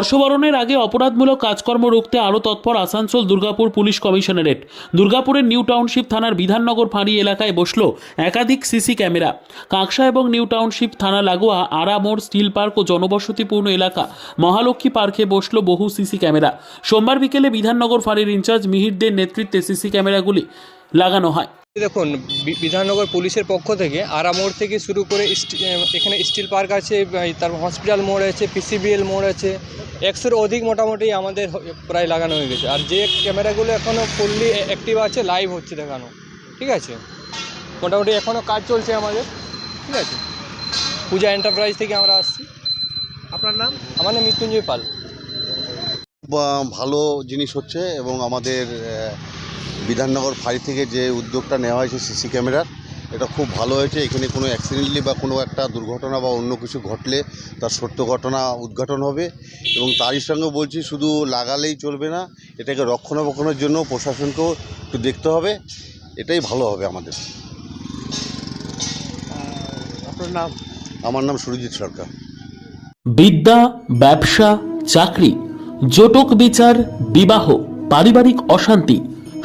বর্ষবরণের আগে অপরাধমূলক কাজকর্ম রুখতে আরও তৎপর আসানসোল দুর্গাপুর পুলিশ কমিশনারেট। দুর্গাপুরের নিউ টাউনশিপ থানার বিধাননগর ফাঁড়ি এলাকায় বসল একাধিক সিসি ক্যামেরা। কাঁকসা এবং নিউ টাউনশিপ থানা লাগোয়া আরামোড় স্টিল পার্ক ও জনবসতিপূর্ণ এলাকা মহালক্ষ্মী পার্কে বসল বহু সিসি ক্যামেরা। সোমবার বিকেলে বিধাননগর ফাঁড়ির ইনচার্জ মিহিরদের নেতৃত্বে সিসি ক্যামেরাগুলি লাগানো হয়। দেখুন বিধাননগর পুলিশের পক্ষ থেকে আরামোড় থেকে শুরু করে এখানে স্টিল পার্ক আছে তারপর হসপিটাল মোড় আছে, পিসিবিএল মোড় আছে, একশোর অধিক মোটামুটি আমাদের প্রায় লাগানো হয়ে গেছে। আর যে ক্যামেরাগুলো এখনও ফুললি অ্যাক্টিভ আছে লাইভ হচ্ছে দেখানো। ঠিক আছে? মোটামুটি এখনও কাজ চলছে আমাদের। ঠিক আছে? পূজা এন্টারপ্রাইজ থেকে আমরা আসছি। আপনার নাম? আমার নাম মৃত্যুঞ্জয় পাল। ভালো জিনিস হচ্ছে এবং আমাদের বিধাননগর ফাঁড়ি থেকে যে উদ্যোগটা নেওয়া হয়েছে সিসি ক্যামেরার এটা খুব ভালো হয়েছে। এখানে কোনো অ্যাক্সিডেন্টলি বা কোনো একটা দুর্ঘটনা বা অন্য কিছু ঘটলে তার সত্য ঘটনা উদ্ঘাটন হবে এবং তারই সঙ্গে বলছি শুধু লাগালেই চলবে না এটাকে রক্ষণাবেক্ষণের জন্য প্রশাসনকেও একটু দেখতে হবে। এটাই ভালো হবে আমাদের। আপনার নাম? আমার নাম সুরজিৎ সরকার। বিদ্যা ব্যবসা চাকরি জটক বিচার বিবাহ পারিবারিক অশান্তি